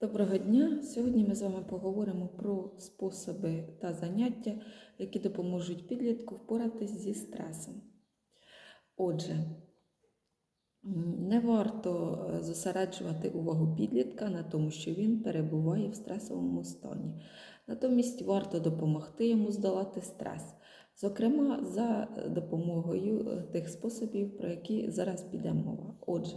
Доброго дня! Сьогодні ми з вами поговоримо про способи та заняття, які допоможуть підлітку впоратись зі стресом. Отже, не варто е, зосереджувати увагу підлітка на тому, що він перебуває в стресовому стані. Натомість варто допомогти йому здолати стрес, зокрема за допомогою е, тих способів, про які зараз піде мова. Отже,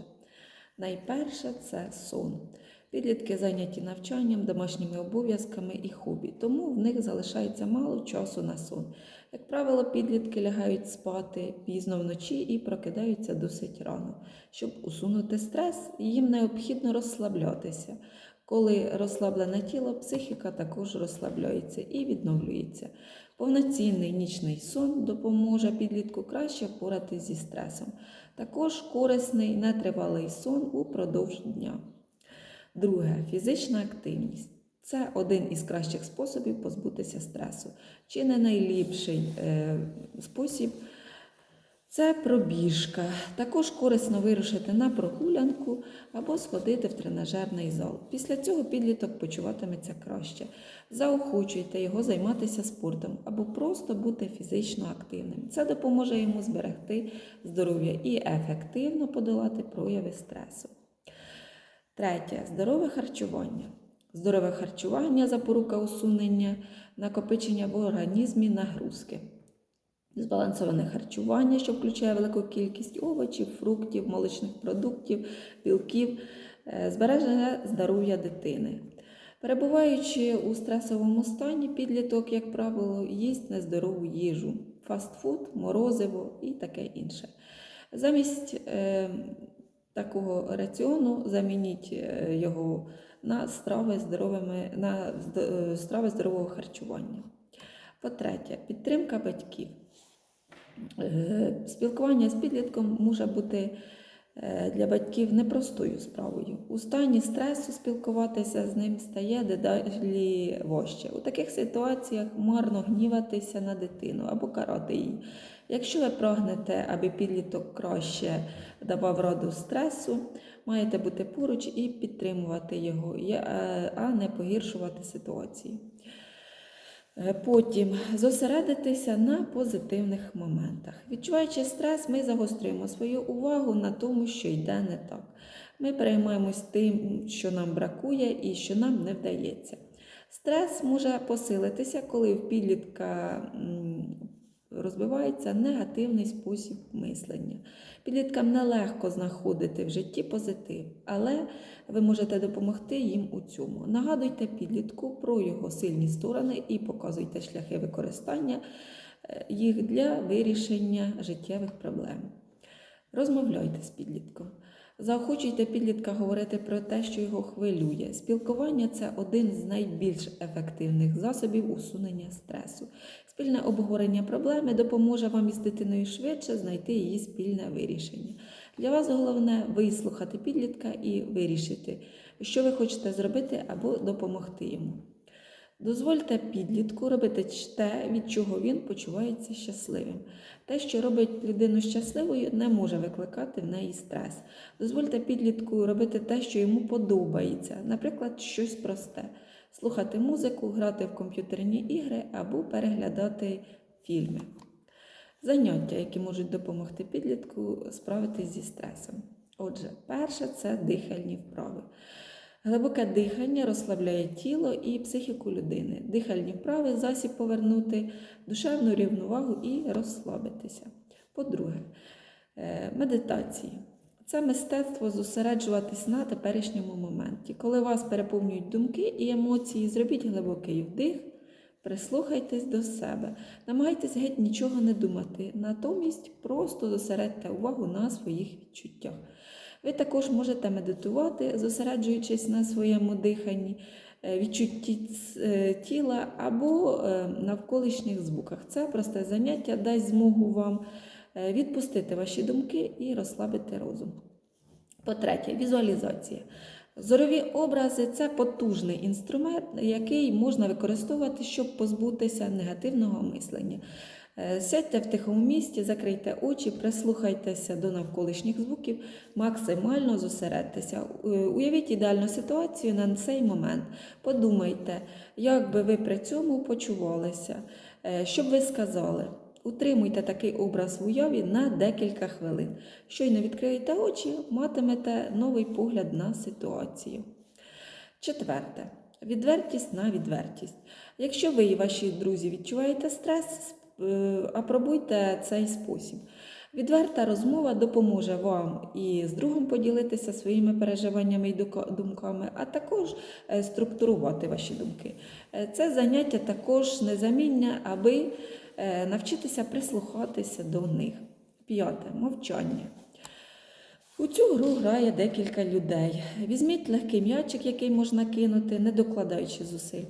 найперше це сон. Підлітки зайняті навчанням, домашніми обов'язками і хобі, тому в них залишається мало часу на сон. Як правило, підлітки лягають спати пізно вночі і прокидаються досить рано. Щоб усунути стрес, їм необхідно розслаблятися. Коли розслаблене тіло, психіка також розслабляється і відновлюється. Повноцінний нічний сон допоможе підлітку краще впоратись зі стресом. Також корисний нетривалий сон упродовж дня. Друге фізична активність. Це один із кращих способів позбутися стресу. Чи не найліпший е, спосіб це пробіжка. Також корисно вирушити на прогулянку або сходити в тренажерний зал. Після цього підліток почуватиметься краще. Заохочуйте його займатися спортом або просто бути фізично активним. Це допоможе йому зберегти здоров'я і ефективно подолати прояви стресу. Третє здорове харчування. Здорове харчування запорука усунення накопичення в організмі нагрузки. Збалансоване харчування, що включає велику кількість овочів, фруктів, молочних продуктів, білків, е, збереження здоров'я дитини. Перебуваючи у стресовому стані, підліток, як правило, їсть нездорову їжу, фастфуд, морозиво і таке інше. Замість е, такого раціону замініть е, його на страви, здоровими, на е, страви здорового харчування. По-третє, підтримка батьків. Е, Спілкування з підлітком може бути для батьків непростою справою. У стані стресу спілкуватися з ним стає дедалі важче. У таких ситуаціях марно гніватися на дитину або карати її. Якщо ви прагнете, аби підліток краще давав раду стресу, маєте бути поруч і підтримувати його, е, а не погіршувати ситуацію. Е, Потім зосередитися на позитивних моментах. Відчуваючи стрес, ми загострюємо свою увагу на тому, що йде не так. Ми переймаємось тим, що нам бракує і що нам не вдається. Стрес може посилитися, коли в підлітка розвивається негативний спосіб мислення. Підліткам нелегко знаходити в житті позитив, але ви можете допомогти їм у цьому. Нагадуйте підлітку про його сильні сторони і показуйте шляхи використання е, їх для вирішення життєвих проблем. Розмовляйте з підлітком. Заохочуйте підлітка говорити про те, що його хвилює. Спілкування це один з найбільш ефективних засобів усунення стресу. Спільне обговорення проблеми допоможе вам із дитиною швидше знайти її спільне вирішення. Для вас головне вислухати підлітка і вирішити, що ви хочете зробити або допомогти йому. Дозвольте підлітку робити те, від чого він почувається щасливим. Те, що робить людину щасливою, не може викликати в неї стрес. Дозвольте підлітку робити те, що йому подобається, наприклад, щось просте: слухати музику, грати в комп'ютерні ігри або переглядати фільми. Заняття, які можуть допомогти підлітку справитись зі стресом. Отже, перше це дихальні вправи. Глибоке дихання розслабляє тіло і психіку людини. Дихальні вправи засіб повернути душевну рівновагу і розслабитися. По-друге, е, медитації. Це мистецтво зосереджуватись на теперішньому моменті. Коли вас переповнюють думки і емоції, зробіть глибокий вдих, прислухайтесь до себе, намагайтесь геть нічого не думати, натомість просто зосередьте увагу на своїх відчуттях. Ви також можете медитувати, зосереджуючись на своєму диханні, е, відчутті е, тіла або е, навколишніх звуках. Це просте заняття дасть змогу вам відпустити ваші думки і розслабити розум. По-третє, візуалізація. Зорові образи це потужний інструмент, який можна використовувати, щоб позбутися негативного мислення. Е, Сядьте в тихому місці, закрийте очі, прислухайтеся до навколишніх звуків, максимально зосередьтеся. Уявіть ідеальну ситуацію на цей момент. Подумайте, як би ви при цьому почувалися, Е, що б ви сказали. Утримуйте такий образ в уяві на декілька хвилин. Щойно відкриєте очі, матимете новий погляд на ситуацію. Четверте. Відвертість на відвертість. Якщо ви і ваші друзі відчуваєте стрес, апробуйте цей спосіб. Відверта розмова допоможе вам і з другом поділитися своїми переживаннями і думками, а також е, структурувати ваші думки. Е, Це заняття також незамінне, аби е, навчитися прислухатися до них. П'яте мовчання. У цю гру грає декілька людей. Візьміть легкий м'ячик, який можна кинути, не докладаючи зусиль.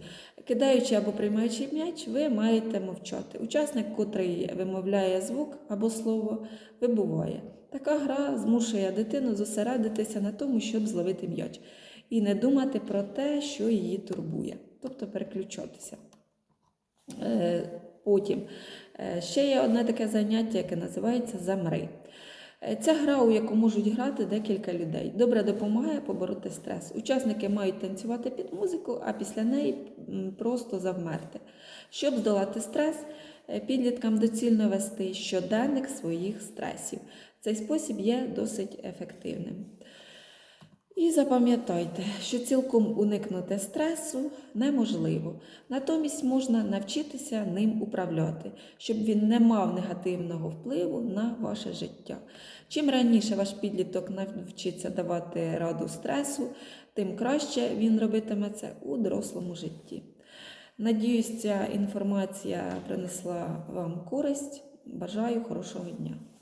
Кидаючи або приймаючи м'яч, ви маєте мовчати. Учасник, котрий вимовляє звук або слово, вибуває. Така гра змушує дитину зосередитися на тому, щоб зловити м'яч, і не думати про те, що її турбує, тобто переключатися. Е, Потім е, ще є одне таке заняття, яке називається Замри. Е, Ця гра, у яку можуть грати декілька людей, добре допомагає побороти стрес. Учасники мають танцювати під музику, а після неї просто завмерти. Щоб здолати стрес, е, підліткам доцільно вести щоденник своїх стресів. Цей спосіб є досить ефективним. І запам'ятайте, що цілком уникнути стресу неможливо. Натомість можна навчитися ним управляти, щоб він не мав негативного впливу на ваше життя. Чим раніше ваш підліток навчиться давати раду стресу, тим краще він робитиме це у дорослому житті. Надіюсь, ця інформація принесла вам користь. Бажаю хорошого дня.